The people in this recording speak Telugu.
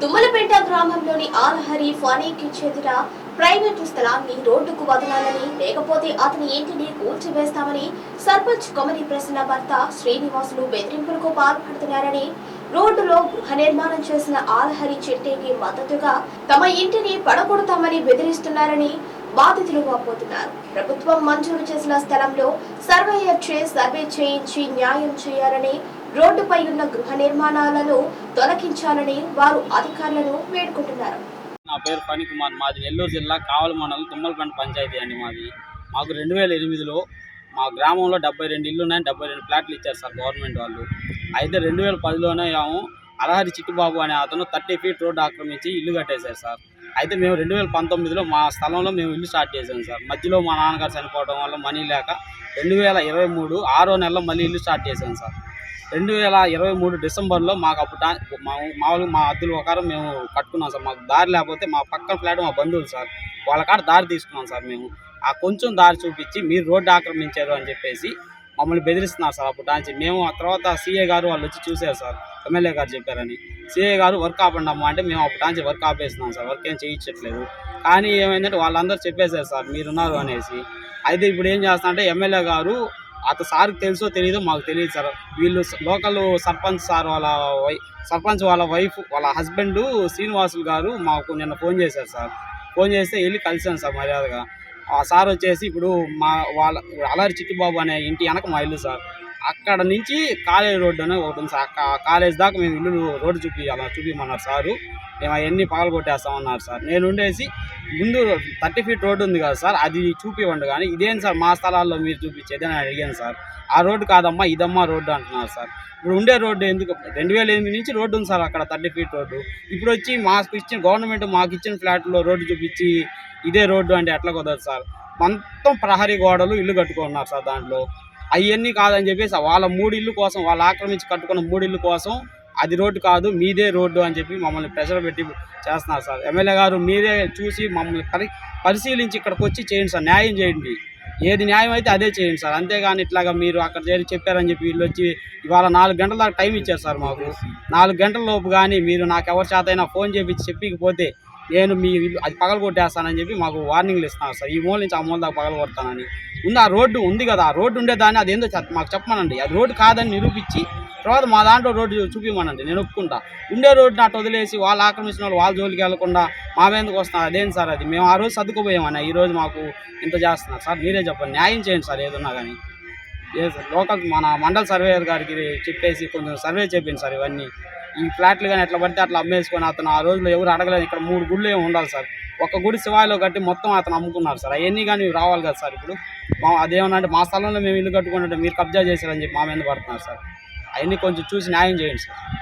తుమ్మలపేట గ్రామంలోని ఆలహరి ఫానీకి చెందిన ప్రైవేటు స్థలాన్ని రోడ్డుకు వదలాలని లేకపోతే అతని ఇంటిని కూల్చివేస్తామని సర్పంచ్ కొమరి ప్రసన్న భర్త శ్రీనివాసులు బెదిరింపులకు పాల్పడుతున్నారని రోడ్డులో గృహ నిర్మాణం చేసిన ఆలహరి చెట్టేకి మద్దతుగా తమ ఇంటిని పడగొడతామని బెదిరిస్తున్నారని బాధితులు వాపోతున్నారు. ప్రభుత్వం మంజూరు చేసిన స్థలంలో సర్వేయర్ చే సర్వే చేయించి న్యాయం చేయాలని రోడ్డుపై ఉన్న గృహ నిర్మాణాలను తొలగించాలని వారు అధికారులను వేడుకుంటున్నారు. నా పేరు ఫణి కుమార్. మాది నెల్లూరు జిల్లా కావలి మండలం తుమ్మలపంట పంచాయతీ అండి మాది. మాకు రెండు వేల ఎనిమిదిలో మా గ్రామంలో డెబ్బై రెండు ఇల్లు ఉన్నాయి డెబ్బై రెండు ఫ్లాట్లు ఇచ్చారు సార్ గవర్నమెంట్ వాళ్ళు. అయితే రెండు వేల పదిలోనే ఏమో అలహరి చిట్టుబాబు అనే అతను థర్టీ ఫీట్ రోడ్డు ఆక్రమించి ఇల్లు కట్టేశారు సార్. అయితే మేము రెండు వేల పంతొమ్మిదిలో మా స్థలంలో మేము ఇల్లు స్టార్ట్ చేసాం సార్. మధ్యలో మా నాన్నగారు చనిపోవడం వల్ల మనీ లేక రెండు వేల ఇరవై మూడు ఆరో నెలలో మళ్ళీ ఇల్లు స్టార్ట్ చేశాం సార్. రెండు వేల ఇరవై మూడు డిసెంబర్లో మాకు అప్పుడు మా మామూలుగా మా అద్దెల ప్రకారం మేము కట్టుకున్నాం సార్. మాకు దారి లేకపోతే మా పక్కన ఫ్లాట్ మా బంధువులు సార్. వాళ్ళ కాడ దారి తీసుకున్నాం సార్ మేము. ఆ కొంచెం దారి చూపించి మీరు రోడ్డు ఆక్రమించారు అని చెప్పేసి మమ్మల్ని బెదిరిస్తున్నారు సార్ అప్పుడు డాన్స్. మేము ఆ తర్వాత సీఏ గారు వాళ్ళు వచ్చి చూశారు సార్. ఎమ్మెల్యే గారు చెప్పారని. సీఏ గారు వర్క్ ఆపండమ్మా అంటే మేము అప్పుడు డాన్స్ వర్క్ ఆపేస్తున్నాం సార్. వర్క్ ఏం చేయించట్లేదు. కానీ ఏమైందంటే వాళ్ళందరూ చెప్పేశారు సార్ మీరున్నారు అనేసి. అయితే ఇప్పుడు ఏం చేస్తానంటే ఎమ్మెల్యే గారు అత సార్కి తెలుసో తెలియదో మాకు తెలియదు సార్. వీళ్ళు లోకల్ సర్పంచ్ సార్ వాళ్ళ వై సర్పంచ్ వాళ్ళ వైఫ్ వాళ్ళ హస్బెండ్ శ్రీనివాసులు గారు మాకు నిన్న ఫోన్ చేశారు సార్. ఫోన్ చేస్తే వెళ్ళి కలిసాను సార్ మర్యాదగా. ఆ సార్ వచ్చేసి ఇప్పుడు మా వాళ్ళ అలరి చిట్టిబాబు అనే ఇంటి వెనక మా ఇల్లు సార్. అక్కడ నుంచి కాలేజ్ రోడ్డు అనేది ఒకటి ఉంది సార్ కాలేజ్ దాకా మేము ఇల్లు రోడ్డు చూపించాలి చూపించమన్నారు సారు. మేము అవన్నీ పగలు కొట్టేస్తామన్నారు సార్. నేను ఉండేసి ముందు థర్టీ ఫీట్ రోడ్డు ఉంది కదా సార్ అది చూపివ్వండి కానీ ఇదేం సార్ మా స్థలాల్లో మీరు చూపించేది అని అడిగాను సార్. ఆ రోడ్డు కాదమ్మా ఇదమ్మా రోడ్డు అంటున్నారు సార్. ఇప్పుడు ఉండే రోడ్డు ఎందుకు? రెండు వేల ఎనిమిది నుంచి రోడ్డు ఉంది సార్ అక్కడ థర్టీ ఫీట్ రోడ్డు. ఇప్పుడు వచ్చి మాకు ఇచ్చిన గవర్నమెంట్ మాకు ఇచ్చిన ఫ్లాట్లో రోడ్డు చూపించి ఇదే రోడ్డు అంటే ఎట్లా కుదరదు సార్? మొత్తం ప్రహరీ గోడలు ఇల్లు కట్టుకున్నారు సార్ దాంట్లో. అవన్నీ కాదని చెప్పేసి వాళ్ళ మూడిళ్ళు కోసం వాళ్ళు ఆక్రమించి కట్టుకున్న మూడిళ్ళు కోసం అది రోడ్డు కాదు మీదే రోడ్డు అని చెప్పి మమ్మల్ని ప్రెషర్ పెట్టి చేస్తున్నారు సార్. ఎమ్మెల్యే గారు మీరే చూసి మమ్మల్ని పరి పరిశీలించి ఇక్కడికి వచ్చి చేయండి సార్ న్యాయం చేయండి. ఏది న్యాయం అయితే అదే చేయండి సార్. అంతేగాని ఇట్లాగా మీరు అక్కడ చేరి చెప్పారని చెప్పి వీళ్ళు వచ్చి ఇవాళ నాలుగు గంటల దాకా టైం ఇచ్చారు సార్ మాకు. నాలుగు గంటల లోపు కానీ మీరు నాకు ఎవరి చేత అయినా ఫోన్ చేపించి చెప్పకపోతే నేను మీ అది పగల కొట్టేస్తానని చెప్పి మాకు వార్నింగ్లు ఇస్తున్నారు సార్. ఈ మూల నుంచి ఆ మూల దాకా పగల కొడతానని ఉంది ఆ రోడ్డు ఉంది కదా ఆ రోడ్డు ఉండేదాన్ని అదేందో చెప్- మాకు చెప్పమనండి. అది రోడ్డు కాదని నిరూపించి తర్వాత మా దాంట్లో రోడ్డు చూపించమనండి నేను ఒప్పుకుంటా. ఉండే రోడ్డు అటు వదిలేసి వాళ్ళు ఆక్రమించిన వాళ్ళు వాళ్ళ జోలికి వెళ్ళకుండా మా మీదకి వస్తున్నారు. అదేం సార్ అది? మేము ఆ రోజు సర్దుకుపోయామన్నా ఈ రోజు మాకు ఇంత చేస్తున్నారు. సార్ మీరే చెప్పండి. న్యాయం చేయండి సార్ ఏదన్నా కానీ. ఏ సార్ లోకల్ మన మండల సర్వేయర్ గారికి చెప్పేసి కొంచెం సర్వే చెప్పింది సార్ ఇవన్నీ. ఈ ఫ్లాట్లు కానీ ఎట్లా పడితే అట్లా అమ్మేసుకొని అతను ఆ రోజులో ఎవరు అడగలేదు. ఇక్కడ మూడు గుళ్ళు ఏమి ఉండాలి సార్. ఒక గుడి శివాయిలో కట్టి మొత్తం అతను అమ్ముకున్నారు సార్. అవన్నీ కానీ రావాలి కదా సార్ ఇప్పుడు? మా అదేమన్నా అంటే మా స్థలంలో మేము ఇల్లు కట్టుకుంటుంటే మీరు కబ్జా చేశారని చెప్పి మా మీద పడుతున్నారు సార్. అవన్నీ కొంచెం చూసి న్యాయం చేయండి సార్.